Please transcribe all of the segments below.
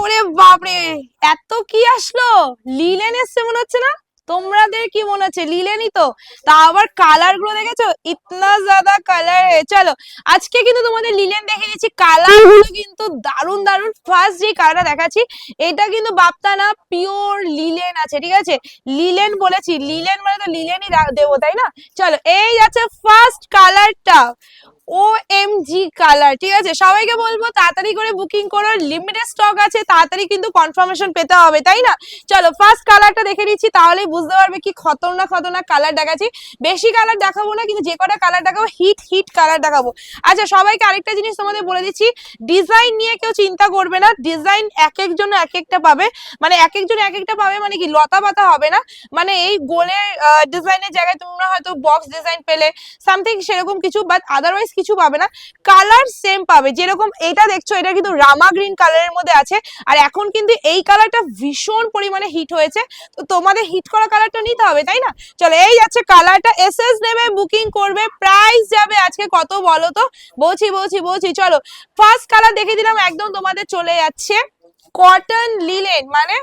ওরে বাপরে, এত কি আসলো? লিলেন এসছে মনে হচ্ছে না? তোমাদের কি মনে হচ্ছে? লিলেনই তো। তা আবার কালারগুলো দেখেছ? ইতনা জাদা কালার চলো, আজকে কিন্তু তোমাদের লিলেন দেখে দিচ্ছি। কালারগুলো কিন্তু দারুণ দারুণ ফার্স্ট যে কালারটা দেখাচ্ছি, এটা কিন্তু বাপ্তা না পিওর লিলেন আছে, ঠিক আছে? লিলেন বলেছি। লিলেন মানে তো লিলেনই দেবো, তাই না? চলো, এই যাচ্ছে ফার্স্ট কালারটা ও এম জি কালার ঠিক আছে? সবাইকে বলব তাড়াতাড়ি করে বুকিং করো লিমিটেড স্টক আছে, তাড়াতাড়ি কিন্তু কনফার্মেশন পেতে হবে, তাই না? চলো ফার্স্ট কালারটা দেখে নিচ্ছি, তাহলেই বুঝতে পারবে কি খতরনাক খতরনাক কালার দেখাচ্ছি। বেশি কালার দেখাবো না, কিন্তু যে কটা কালার দেখাবো হিট হিট কালার দেখাবো। আচ্ছা সবাইকে আরেকটা জিনিস তোমাদের বলে দিচ্ছি ডিজাইন নিয়ে কেউ চিন্তা করবে না ডিজাইন এক একজন এক একটা পাবে। মানে এক একজন এক একটা পাবে মানে কি, লতা পাতা হবে না। মানে এই গোলের ডিজাইনের জায়গায় তোমরা হয়তো বক্স ডিজাইন পেলে সামথিং সেরকম কিছু বাট আদারওয়াইজ কিছু পাবে না। কালার সেম পাবে। যেরকম এটা দেখছ, এটা কিন্তু রামা গ্রিন কালারের মধ্যে আছে। আর এখন কিন্তু এই কালারটা ভীষণ পরিমাণে হিট হয়েছে। তো তোমাদের হিট করা কালারটা নিতে হবে, তাই না? চলো, এই যাচ্ছে কালারটা এস এস নেবে বুকিং করবে প্রাইস যাবে আজকে কত বলো তো? বলছি বলছি বলছি, চলো। ফার্স্ট কালার দেখে দিলাম, একদম তোমাদের চলে যাচ্ছে। কটন লিলেন মানে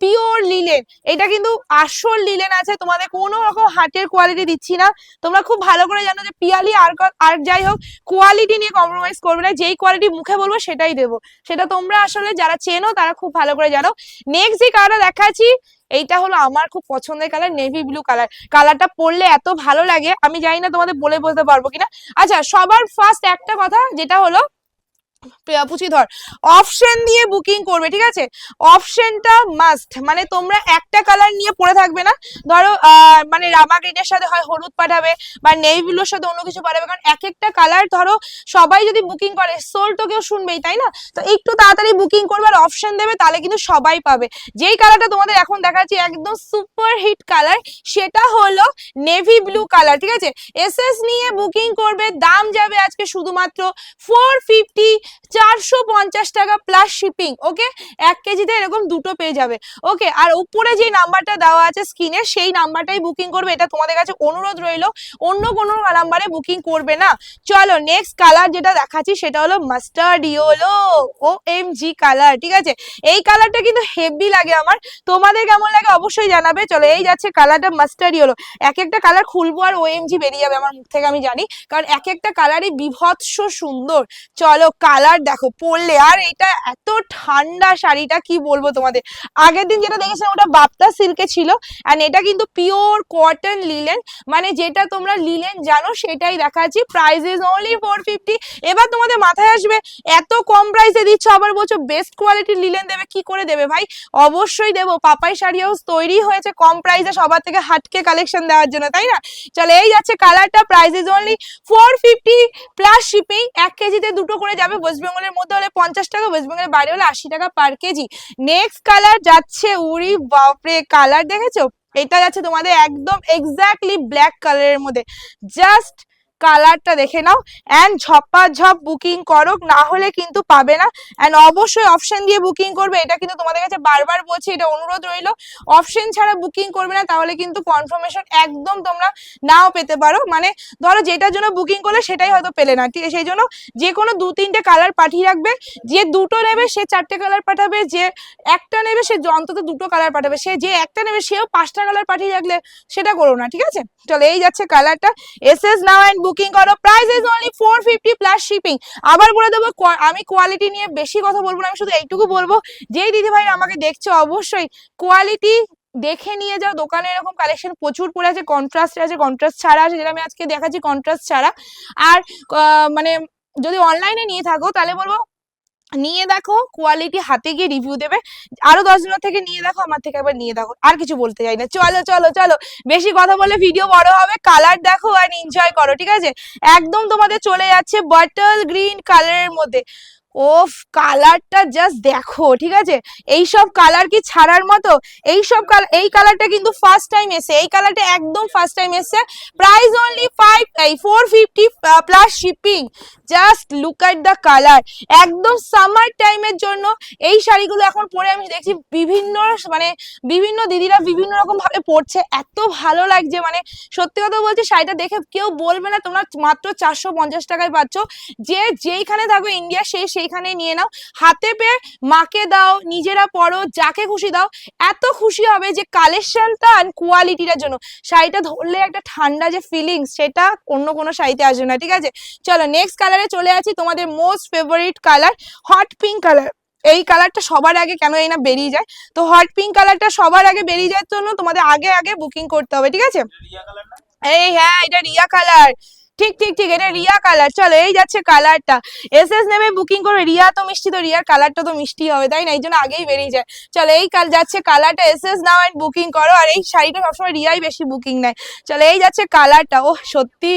পিওর লিলেন এটা কিন্তু আসল লিলেন আছে, তোমাদের কোনো রকম হার্টের কোয়ালিটি দিচ্ছি না। তোমরা খুব ভালো করে জানো যে পিয়ালি আর আর যাই হোক কোয়ালিটি নিয়ে কম্প্রোমাইজ করবে না, যেই কোয়ালিটি মুখে বলব সেটাই দেবো। সেটা তোমরা আসলে যারা চেনো, তারা খুব ভালো করে জানো। নেক্সট যে কালারটা দেখাচ্ছি, এইটা হলো আমার খুব পছন্দের কালার নেভি ব্লু কালার কালারটা পরলে এত ভালো লাগে, আমি জানি না তোমাদের বলে বলতে পারব কিনা। আচ্ছা সবার ফার্স্ট একটা কথা, যেটা হলো প্রিয়া, ধর অপশন দিয়ে বুকিং করবে ঠিক আছে? অপশনটা মাস্ট মানে তোমরা একটা কালার নিয়ে পড়ে থাকবে না। ধরো মানে রামা গ্রিনের সাথে হয় হলুদ পাঠাবে বা নেই ব্লুর সাথে অন্য কিছু পাঠাবে কারণ এক একটা কালার ধরো সবাই যদি বুকিং করে সোল তো কেউ শুনবেই তাই না? তো একটু তাড়াতাড়ি বুকিং করবে আর অপশন দেবে তাহলে কিন্তু সবাই পাবে। যেই কালারটা তোমাদের এখন দেখাচ্ছি একদম সুপার হিট কালার সেটা হলো নেভি ব্লু কালার ঠিক আছে? এসএস নিয়ে বুকিং করবে দাম যাবে আজকে শুধুমাত্র ফোর ফিফটি চারশো পঞ্চাশ টাকা প্লাস শিপিং ওকে এক কেজিতে এরকম দুটো পেয়ে যাবে ওকে আর উপরে যে নাম্বারটা দেওয়া আছে স্ক্রিনে সেই নাম্বারটাই বুকিং করবে। এটা তোমাদের কাছে অনুরোধ রইল, অন্য কোনো নাম্বারে বুকিং করবে না। চলো নেক্সট কালার যেটা দেখাচ্ছি, সেটা হলো mustard yellow O M G colour ঠিক আছে? এই কালারটা কিন্তু হেভি লাগে আমার। তোমাদের কেমন লাগে অবশ্যই জানাবে। চলো, এই যাচ্ছে কালারটা মাস্টার্ড ইয়েলো এক একটা কালার খুলবো আর ও এম জি বেরিয়ে যাবে, আমার মুখ থেকে আমি জানি। কারণ এক একটা কালারই বিভৎস সুন্দর। চলো কালার দেখো, পরলে। আর এটা এত ঠান্ডা শাড়িটা, কি বলব তোমাদের? আগের দিন যেটা দেখেছিলাম, ওটা বাপ্তা সিল্কে ছিল। আর এটা কিন্তু পিওর কটন লিলেন মানে যেটা তোমরা লিলেন জানো, সেটাই দেখাচ্ছি। Price is only four fifty এবার তোমাদের মাথায় আসবে, এত কম প্রাইসে দিচ্ছ, আবার বলছো বেস্ট কোয়ালিটির লিলেন দেবে, কি করে দেবে ভাই? অবশ্যই দেবো। পাপাই শাড়ি হাউস তৈরি হয়েছে কম প্রাইসে সবার থেকে হাটকে কালেকশন দেওয়ার জন্য, তাই না? চলো, এই যাচ্ছে কালারটা price is only four fifty plus shipping এক কেজিতে দুটো করে যাবে ওয়েস্ট বেঙ্গলের মধ্যে হলে পঞ্চাশ টাকা ওয়েস্ট বেঙ্গলের বাইরে হলে আশি টাকা পার কেজি নেক্সট কালার যাচ্ছে উড়ি, বাপরে কালার দেখেছ? এটা যাচ্ছে তোমাদের একদম এক্স্যাক্টলি ব্ল্যাক কালারের মধ্যে। জাস্ট কালারটা দেখে নাও। অ্যান্ড ঝপা ঝপ বুকিং করো, না হলে কিন্তু পাবে না। অ্যান্ড অবশ্যই অপশন দিয়ে বুকিং করবে, এটা কিন্তু তোমাদের কাছে বারবার বলছি, এটা অনুরোধ রইল। অপশন ছাড়া বুকিং করবে না, তাহলে কিন্তু কনফার্মেশন একদম তোমরা নাও পেতে পারো। মানে ধরো যেটার জন্য বুকিং করলে, সেটাই হয়তো পেলে না। ঠিক, সেই জন্য যে কোনো দু, তিনটে কালার পাঠিয়ে রাখবে। যে দুটো নেবে, সে চারটে কালার পাঠাবে। যে একটা নেবে, সে অন্তত দুটো কালার পাঠাবে। সে যে একটা নেবে, সেও পাঁচটা কালার পাঠিয়ে রাখলে সেটা করো না। ঠিক আছে? চলো, এই যাচ্ছে কালারটা S S now and booking করো। Price is only four fifty plus shipping আবার বলে দেবো আমি কোয়ালিটি নিয়ে বেশি কথা বলব না, আমি শুধু এইটুকু বলব, যেই দিদিভাই আমাকে দেখছ অবশ্যই কোয়ালিটি দেখে নিয়ে যাও, দোকানে এরকম কালেকশন প্রচুর পড়ে আছে কন্ট্রাস্ট আছে কন্ট্রাস্ট ছাড়া আছে, যেটা আমি আজকে দেখাচ্ছি কন্ট্রাস্ট ছাড়া। আর মানে যদি অনলাইনে নিয়ে থাকো, তাহলে বলব নিয়ে দেখো কোয়ালিটি হাতে গিয়ে রিভিউ দেবে। আরও দশজনের থেকে নিয়ে দেখো, আমার থেকে একবার নিয়ে দেখো। আর কিছু বলতে চাই না। চলো চলো চলো। বেশি কথা বলে ভিডিও বড় হবে। কালার দেখো আর এনজয় করো, ঠিক আছে? একদম তোমাদের চলে যাচ্ছে বাটল গ্রিন কালারের মধ্যে। ওফ কালারটা জাস্ট দেখো, ঠিক আছে? এইসব কালার কি ছাড়ার মতো? এইসব কালার এই কালারটা কিন্তু ফার্স্ট টাইম এসে এই কালারটা একদম ফার্স্ট টাইম এসে প্রাইস অনলি ফাইভ এই four fifty plus shipping just look at the colour একদম সামার টাইমের জন্য এই শাড়িগুলো এখন পরে আমি দেখছি বিভিন্ন মানে বিভিন্ন দিদিরা বিভিন্ন রকম ভাবে পরছে। এত ভালো লাগছে মানে সত্যি কথা বলছি শাড়িটা দেখে কেউ বলবে না, তোমরা মাত্র চারশো পঞ্চাশ টাকায় পাচ্ছ। যে যেইখানে থাকো ইন্ডিয়া সেই সেইখানে নিয়ে নাও। হাতে পেয়ে মাকে দাও নিজেরা পরো যাকে খুশি দাও। এত খুশি হবে যে কালেকশনটা আর কোয়ালিটিটার জন্য। শাড়িটা ধরলে একটা ঠান্ডা যে ফিলিংস সেটা অন্য কোনো শাড়িতে আসবে না ঠিক আছে? চলো নেক্সট কালারে চলে আছি তোমাদের most favourite colour hot pink colour এই কালারটা সবার আগে কেন এই না বেরিয়ে যায়? তো হট পিঙ্ক কালারটা সবার আগে বেরিয়ে যাওয়ার জন্য তোমাদের আগে আগে বুকিং করতে হবে ঠিক আছে? এই হ্যাঁ এটা রিয়া কালার ঠিক ঠিক ঠিক, এটা রিয়া কালার চলো, এই যাচ্ছে কালারটা এস এস নেবে বুকিং করবে। রিয়া তো মিষ্টি তো, রিয়ার কালারটা তো মিষ্টি হবে, তাই না? এই জন্য আগেই বেরিয়ে যায়। চলো, এই কাল যাচ্ছে কালারটা S S now and booking করো। আর এই শাড়িটা সবসময় রিয়াই বেশি বুকিং নেয়। চলো, এই যাচ্ছে কালারটা ও সত্যি?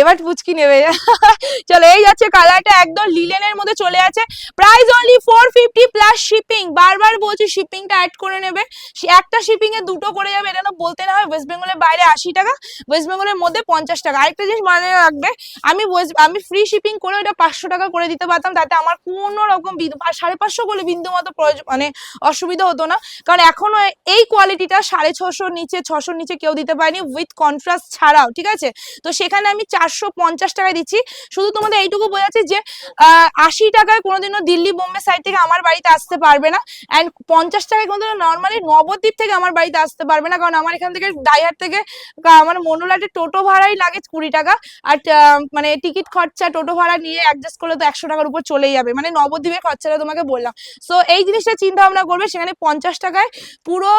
এবার পুচকি নেবে। চলো, এই যাচ্ছে কালারটা একদম লিলেনের মধ্যে চলে আছে। Price only four fifty plus shipping বারবার বলছি শিপিংটা অ্যাড করে নেবে। একটা শিপিংয়ে দুটো করে যাবে। এটা বলতে না হয় ওয়েস্ট বেঙ্গলের বাইরে আশি টাকা ওয়েস্ট বেঙ্গলের মধ্যে পঞ্চাশ টাকা। আরেকটা জিনিস মানে রাখবে। আমি আমি ফ্রি শিপিং করে ওটা পাঁচশো টাকা করে দিতে পারতাম, তাতে আমার কোনো রকম সাড়ে পাঁচশো করলে বিন্দু মতো প্রয়োজন মানে অসুবিধা হতো না। কারণ এখনও এই কোয়ালিটিটা সাড়ে ছশোর নিচে ছশোর নিচে কেউ দিতে পারেনি উইথ কন্ট্রাস্ট ছাড়াও, ঠিক আছে? তো সেখানে আমি চারশো পঞ্চাশ টাকায় দিচ্ছি। শুধু তোমাদের এইটুকু বোঝাচ্ছি যে আশি টাকায় কোনোদিনও দিল্লি, বোম্বে সাইড থেকে আমার বাড়িতে আসতে পারবে না। অ্যান্ড পঞ্চাশ টাকায় কোনোদিনও নর্মালি নবদ্বীপ থেকে আমার বাড়িতে আসতে পারবে না। কারণ আমার এখান থেকে ডাইহাট থেকে আমার মনোলাটে টোটো ভাড়াই লাগে কুড়ি টাকা। আর আহ, মানে টিকিট খরচা টোটো ভাড়া নিয়ে অ্যাডজাস্ট করলে তো একশো টাকার উপর চলেই যাবে। মানে নবদ্বীপের খরচাটা তোমাকে বললাম। সো এই জিনিসটা চিন্তা ভাবনা করবে সেখানে পঞ্চাশ টাকায় পুরো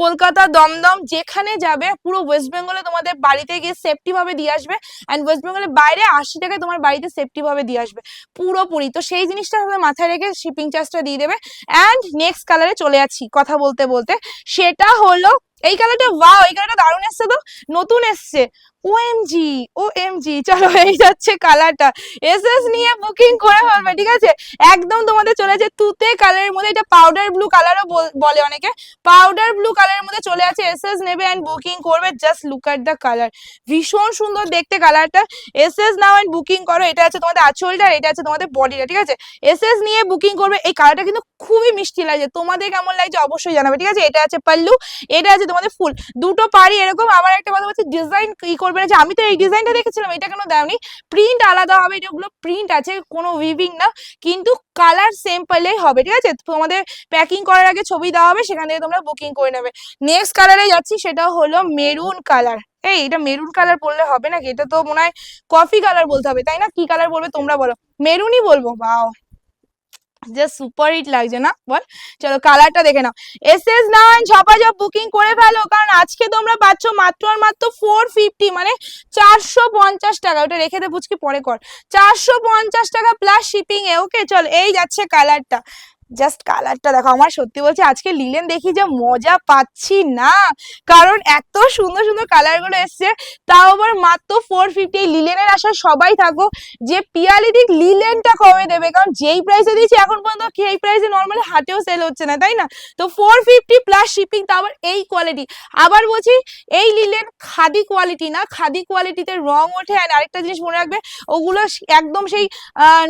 কলকাতা দমদম যেখানে যাবে পুরো ওয়েস্ট বেঙ্গলে তোমাদের বাড়িতে গিয়ে সেফটি ভাবে দিয়ে আসবে অ্যান্ড ওয়েস্ট বেঙ্গলের বাইরে আশি টাকায় তোমার বাড়িতে সেফটি ভাবে দিয়ে আসবে পুরোপুরি। তো সেই জিনিসটা মাথায় রেখে শিপিং চার্জটা দিয়ে দেবে অ্যান্ড নেক্সট কালারে চলে যাচ্ছি কথা বলতে বলতে। সেটা হলো এই কালারটা ওয়াও এই কালারটা দারুণ এসছে তো নতুন এসছে। ও এম জি ও এম জি চলো এই যাচ্ছে কালারটা এস এস নিয়ে বুকিং করে ফেলবে, ঠিক আছে? একদম তোমাদের চলে যাচ্ছে তুতে কালারের মধ্যে। এটা পাউডার ব্লু কালারও বলে অনেকে। পাউডার ব্লু কালারের মধ্যে চলে আছে এস এস নেবে অ্যান্ড বুকিং করবে। Just look at the colour ভীষণ সুন্দর দেখতে কালারটা S S now and booking করো। এটা আছে তোমাদের আঁচলটা এটা আছে তোমাদের বডিটা ঠিক আছে? এস এস নিয়ে বুকিং করবে। এই কালারটা কিন্তু খুবই মিষ্টি লাগছে। তোমাদের কেমন লাগছে অবশ্যই জানাবে, ঠিক আছে? এটা আছে পাল্লু। এটা আছে তোমাদের ফুল। দুটো পারি এরকম আবার একটা কথা বলছে ডিজাইন কি করবে না যে আমি তো এই ডিজাইনটা দেখেছিলাম, এটা কেন দেওনি? প্রিন্ট আলাদা হবে যেগুলো প্রিন্ট আছে, কোনো উইভিং না, কিন্তু কালার সেম পেলেই হবে, ঠিক আছে? তোমাদের প্যাকিং করার আগে ছবি দেওয়া হবে, সেখান থেকে তোমরা বুকিং করে নেবে। নেক্সট কালারে যাচ্ছি, সেটা হলো মেরুন কালার এই, এটা মেরুন কালার বললে হবে নাকি? এটা তো মনে হয় কফি কালার বলতে হবে, তাই না? কি কালার বলবে তোমরা বলো। মেরুনই বলব বাও জাস্ট সুপার লাগছে না? বল। চলো কালারটা দেখে নাও। এস এস নাও ঝপাঝপ বুকিং করে ফেলো। কারণ আজকে তোমরা পাচ্ছ মাত্র আর মাত্র ফোর ফিফটি মানে চারশো পঞ্চাশ টাকা। ওটা রেখে দে বুঝকি, পরে কর। চারশো পঞ্চাশ টাকা প্লাস শিপিং এ ওকে চল, এই যাচ্ছে কালারটা জাস্ট কালারটা দেখো, আমার সত্যি বলছি আজকে লিলেন দেখি যে মজা পাচ্ছি না। কারণ এত সুন্দর সুন্দর কালারগুলো এসছে, তাও আবার মাত্র ফোর ফিফটি লিলেনের আশা সবাই থাকো যে পিয়ালি দিক লিলেনটা কমে দেবে। কারণ যেই প্রাইসে দিয়েছি, এখন পর্যন্ত সেই প্রাইসে নর্মালি হাটেও সেল হচ্ছে না, তাই না? তো ফোর ফিফটি প্লাস শিপিং তা আবার এই কোয়ালিটি আবার বলছি, এই লিলেন খাদি কোয়ালিটি না, খাদি কোয়ালিটিতে রং ওঠে। আর আরেকটা জিনিস মনে রাখবে, ওগুলো একদম সেই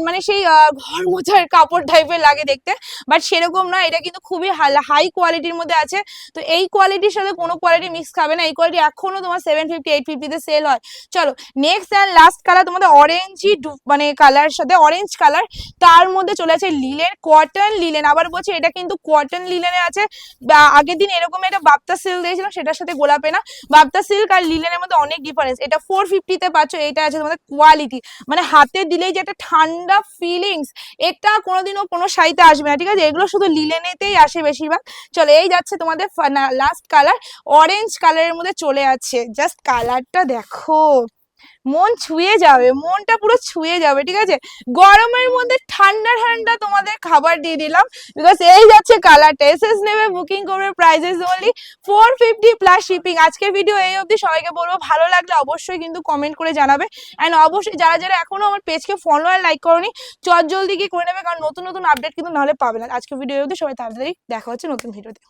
মানে সেই ঘর মোছার কাপড় টাইপের লাগে দেখতে। বাট সেরকম না, এটা কিন্তু খুবই হাই কোয়ালিটির মধ্যে আছে। তো এই কোয়ালিটির সাথে কোনো কোয়ালিটি মিক্স খাবে না। এই কোয়ালিটি এখনও তোমার সেভেন ফিফটি এইট ফিফটিতে সেল হয়। চলো নেক্সট অ্যান্ড লাস্ট কালার তোমাদের অরেঞ্জই মানে কালার সাথে অরেঞ্জ কালার তার মধ্যে চলে আছে লিলেন কটন লিলেন আবার বলছি, এটা কিন্তু কটন লিলেনে আছে। আগের দিন এরকম একটা বাপ্তা সিল্ক দিয়েছিলাম, সেটার সাথে গোলাপে না। বাপ্তা সিল্ক আর লিলেনের মধ্যে অনেক ডিফারেন্স এটা ফোর ফিফটিতে পাচ্ছ, এটা আছে তোমাদের কোয়ালিটি মানে হাতে দিলেই যে একটা ঠান্ডা ফিলিংস এটা কোনোদিনও কোনো শাড়িতে আসবে না। ঠিক আছে? এগুলো শুধু লিলেনেতেই আসে বেশিরভাগ। চলো, এই যাচ্ছে তোমাদের লাস্ট কালার অরেঞ্জ কালারের মধ্যে চলে আছে জাস্ট কালারটা দেখো। মন ছুঁয়ে যাবে, মনটা পুরো ছুঁয়ে যাবে, ঠিক আছে? গরমের মধ্যে ঠান্ডা ঠান্ডা তোমাদের খাবার দিয়ে দিলাম বিকজ এই যাচ্ছে কালারটা এসএস নেবে বুকিং করবে prices only four fifty plus shipping আজকের ভিডিও এই অবধি সবাইকে বলব, ভালো লাগলে অবশ্যই কিন্তু কমেন্ট করে জানাবে। অ্যান্ড অবশ্যই যারা যারা এখনও আমার পেজকে ফলো আর লাইক করনি চট জলদি গিয়ে করে নেবে, কারণ নতুন নতুন আপডেট কিন্তু নাহলে পাবে না। আজকের ভিডিও অবধি, সবাই তাড়াতাড়ি দেখা হচ্ছে নতুন ভিডিওতে